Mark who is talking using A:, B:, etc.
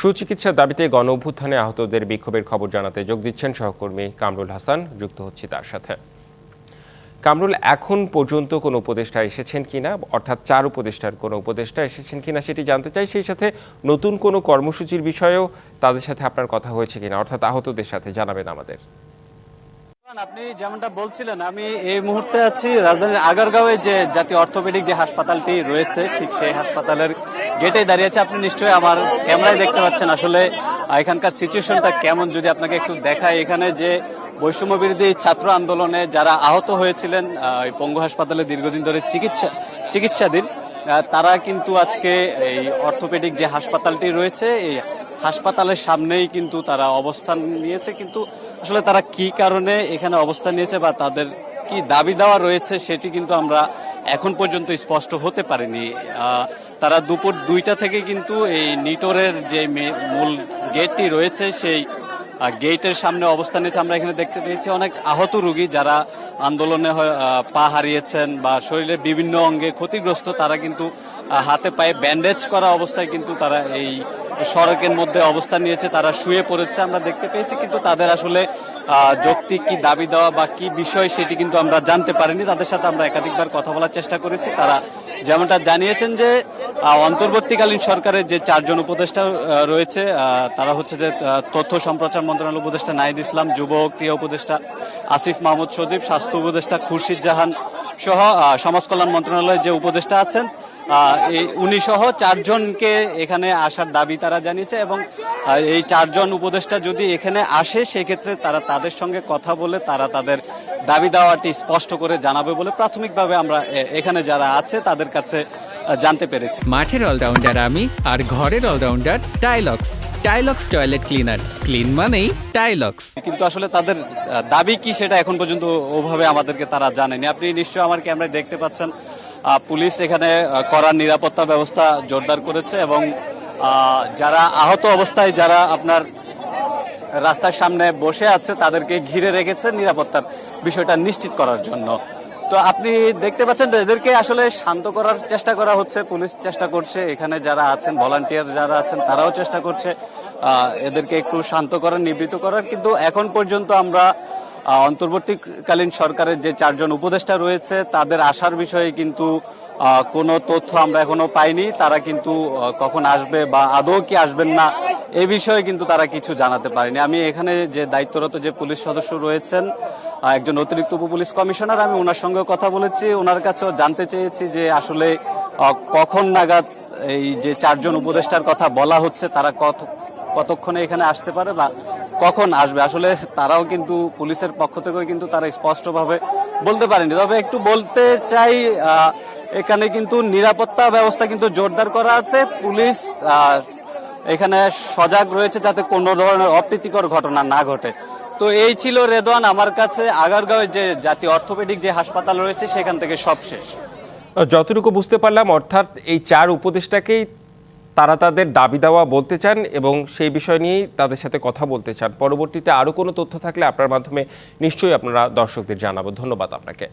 A: সুচিকিৎসার দাবিতে গণ অভ্যুত্থানে আহতদের বিক্ষোভের খবর জানাতে যোগ দিচ্ছেন সহকর্মী কামরুল হাসান, যুক্ত হচ্ছি তার সাথে। কামরুল, এখন পর্যন্ত কোনো উপদেষ্টা এসেছেন কিনা? অর্থাৎ চার উপদেষ্টার কোনো উপদেষ্টা এসেছেন কিনা সেটি জানতে চাই। সেই সাথে নতুন কোনো কর্মসূচির বিষয়েও তাদের সাথে আপনার কথা হয়েছে কিনা? অর্থাৎ আহতদের সাথে জানাবেন আমাদের।
B: আপনি যেমনটা বলছিলেন, আমি এই মুহূর্তে আছি রাজধানীর আগারগাঁওয়ে যে জাতীয় অর্থোপেডিক যে হাসপাতালটি রয়েছে, ঠিক সেই হাসপাতালের গেটে দাঁড়িয়েছে, আপনি নিশ্চয়ই আমার ক্যামেরায় দেখতে পাচ্ছেন। আসলে এখানকার সিচুয়েশনটা কেমন? যদি আপনাকে একটু দেখায় এখানে যে বৈষম্য বিরোধী ছাত্র আন্দোলনে যারা আহত হয়েছিলেন পঙ্গু হাসপাতালে দীর্ঘদিন ধরে চিকিৎসা, চিকিৎসাধীন তারা কিন্তু আজকে এই অর্থোপেডিক যে হাসপাতালটি রয়েছে, এই হাসপাতালের সামনেই কিন্তু তারা অবস্থান নিয়েছে। কিন্তু আসলে তারা কি কারণে এখানে অবস্থান নিয়েছে বা তাদের কি দাবি দেওয়া রয়েছে, সেটি কিন্তু আমরা এখন পর্যন্ত স্পষ্ট হতে পারেনি। তারা দুপুর দুইটা থেকে কিন্তু এই নিটোরের যে মূল গেটটি রয়েছে, সেই গেটের সামনে অবস্থান নিয়েছে। আমরা এখানে দেখতে পেয়েছি অনেক আহত রোগী যারা আন্দোলনে পা হারিয়েছেন বা শরীরের বিভিন্ন অঙ্গে ক্ষতিগ্রস্ত, তারা কিন্তু হাতে পায়ে ব্যান্ডেজ করা অবস্থায় কিন্তু তারা এই সড়কের মধ্যে অবস্থান নিয়েছে, তারা শুয়ে পড়েছে। আমরা দেখতে পেয়েছি কিন্তু তাদের আসলে যৌক্তিক কি দাবি দেওয়া বা কি বিষয় সেটি কিন্তু আমরা জানতে পারিনি। তাদের সাথে আমরা একাধিকবার কথা বলার চেষ্টা করেছি। তারা যেমনটা জানিয়েছেন যে অন্তর্বর্তীকালীন সরকারের যে চারজন উপদেষ্টা রয়েছে তারা হচ্ছে যে তথ্য সম্প্রচার মন্ত্রণালয় উপদেষ্টা নাহিদ ইসলাম, যুব ক্রিয়া উপদেষ্টা আসিফ মাহমুদ সদীপ, স্বাস্থ্য উপদেষ্টা খুরশিদ জাহান সহ সমাজ কল্যাণ মন্ত্রণালয়ের যে উপদেষ্টা আছেন উনি সহ চারজনকে এখানে আসার দাবি তারা জানিয়েছে এবং এই চারজন উপদেষ্টা যদি এখানে আসে সেক্ষেত্রে তারা তাদের সঙ্গে কথা বলে তারা তাদের দাবি দাওয়াটি স্পষ্ট করে জানাবে বলে প্রাথমিকভাবে আমরা এখানে যারা আছে তাদের কাছে জানতে পেরেছি।
C: মাঠের অলরাউন্ডার আমি আর ঘরের allrounder Tilex. Tilex toilet cleaner. Clean মানেই টাইলক্স।
B: কিন্তু আসলে তাদের দাবি কি সেটা এখন পর্যন্ত ওভাবে আমাদেরকে তারা জানেনি। আপনি নিশ্চয়ই আমার ক্যামেরায় দেখতে পাচ্ছেন পুলিশ এখানে করার নিরাপত্তা ব্যবস্থা জোরদার করেছে এবং যারা আহত অবস্থায়, যারা আপনার রাস্তার সামনে বসে আছে, তাদেরকে ঘিরে রেখেছে নিরাপত্তার বিষয়টা নিশ্চিত করার জন্য। তো আপনি দেখতে পাচ্ছেন এদেরকে আসলে শান্ত করার চেষ্টা করা হচ্ছে, পুলিশ চেষ্টা করছে, এখানে যারা আছেন ভলান্টিয়ার যারা আছেন, তারাও চেষ্টা করছে এদেরকে একটু শান্ত করার, নিবৃত করার। কিন্তু এখন পর্যন্ত আমরা অন্তর্বর্তীকালীন সরকারের যে চারজন উপদেষ্টা রয়েছে, তাদের আসার বিষয়ে কিন্তু কোনো তথ্য আমরা এখনও পাইনি। তারা কিন্তু কখন আসবে বা আদৌ কি আসবেন না, এ বিষয়ে কিন্তু তারা কিছু জানাতে পারেনি। আমি এখানে যে দায়িত্বরত যে পুলিশ সদস্য রয়েছেন একজন অতিরিক্ত উপ পুলিশ কমিশনার, আমি ওনার সঙ্গে কথা বলেছি। ওনার কাছেও জানতে চেয়েছি যে আসলে কখন নাগাদ এই যে চারজন উপদেষ্টার কথা বলা হচ্ছে, তারা কত, কতক্ষণে এখানে আসতে পারে বা কখন আসবে? আসলে তারাও কিন্তু পুলিশের পক্ষ থেকেও কিন্তু তারা স্পষ্টভাবে বলতে পারেনি। তবে একটু বলতে চাই এখানে কিন্তু নিরাপত্তা ব্যবস্থা কিন্তু জোরদার করা আছে। পুলিশ এখানে সজাগ রয়েছে যাতে কোনো ধরনের অপ্রীতিকর ঘটনা না ঘটে। তো এই ছিল রেদওয়ান, আমার কাছে আগারগাঁওয়ে যে জাতীয় অর্থোপেডিক যে হাসপাতাল রয়েছে, সেখান থেকে সব শেষ।
A: যতটুকু বুঝতে পারলাম, অর্থাৎ এই চার উপদেষ্টাকেই তারা তাদের দাবি দেওয়া বলতে চান এবং সেই বিষয় নিয়েই তাদের সাথে কথা বলতে চান। পরবর্তীতে আরও কোনো তথ্য থাকলে আপনার মাধ্যমে নিশ্চয়ই আপনারা দর্শকদের জানাব। ধন্যবাদ আপনাকে।